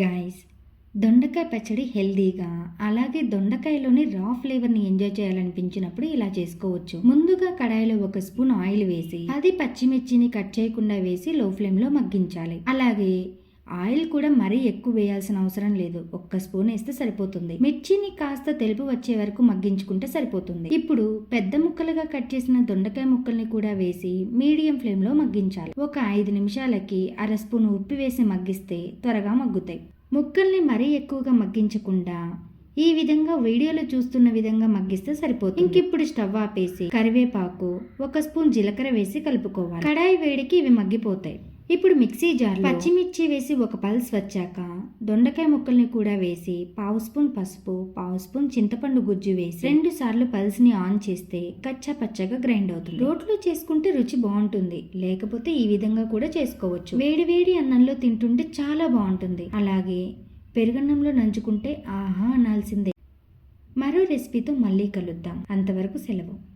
Guys దొండకాయ పచ్చడి హెల్దీగా అలాగే దొండకాయలోని రా ఫ్లేవర్ని ఎంజాయ్ చేయాలనిపించినప్పుడు ఇలా చేసుకోవచ్చు. ముందుగా కడాయిలో ఒక స్పూన్ ఆయిల్ వేసి అది పచ్చిమిర్చిని కట్ చేయకుండా వేసి లో ఫ్లేమ్లో మగ్గించాలి. అలాగే ఆయిల్ కూడా మరీ ఎక్కువ వేయాల్సిన అవసరం లేదు. ఒక్క స్పూన్ వేస్తే సరిపోతుంది. మిర్చిని కాస్త తెలుపు వచ్చే వరకు మగ్గించుకుంటే సరిపోతుంది. ఇప్పుడు పెద్ద ముక్కలుగా కట్ చేసిన దొండకాయ ముక్కల్ని కూడా వేసి మీడియం ఫ్లేమ్లో మగ్గించాలి. ఒక ఐదు నిమిషాలకి అర స్పూన్ ఉప్పు వేసి మగ్గిస్తే త్వరగా మగ్గుతాయి. ముక్కల్ని మరీ ఎక్కువగా మగ్గించకుండా ఈ విధంగా వీడియోలో చూస్తున్న విధంగా మగ్గిస్తే సరిపోతుంది. ఇంకిప్పుడు స్టవ్ ఆపేసి కరివేపాకు ఒక స్పూన్ జీలకర్ర వేసి కలుపుకోవాలి. కడాయి వేడికి ఇవి మగ్గిపోతాయి. ఇప్పుడు మిక్సీ జార్ పచ్చిమిర్చి వేసి ఒక పల్స్ వచ్చాక దొండకాయ ముక్కల్ని కూడా వేసి పావు స్పూన్ పసుపు పావు స్పూన్ చింతపండు గుజ్జు వేసి రెండు సార్లు పల్స్ని ఆన్ చేస్తే కచ్చా పచ్చగా గ్రైండ్ అవుతుంది. రోట్లో చేసుకుంటే రుచి బాగుంటుంది. లేకపోతే ఈ విధంగా కూడా చేసుకోవచ్చు. వేడి వేడి అన్నంలో తింటుంటే చాలా బాగుంటుంది. అలాగే పెరుగన్నంలో నంచుకుంటే ఆహా అనాల్సిందే. మరో రెసిపీతో మళ్ళీ కలుద్దాం. అంతవరకు సెలవు.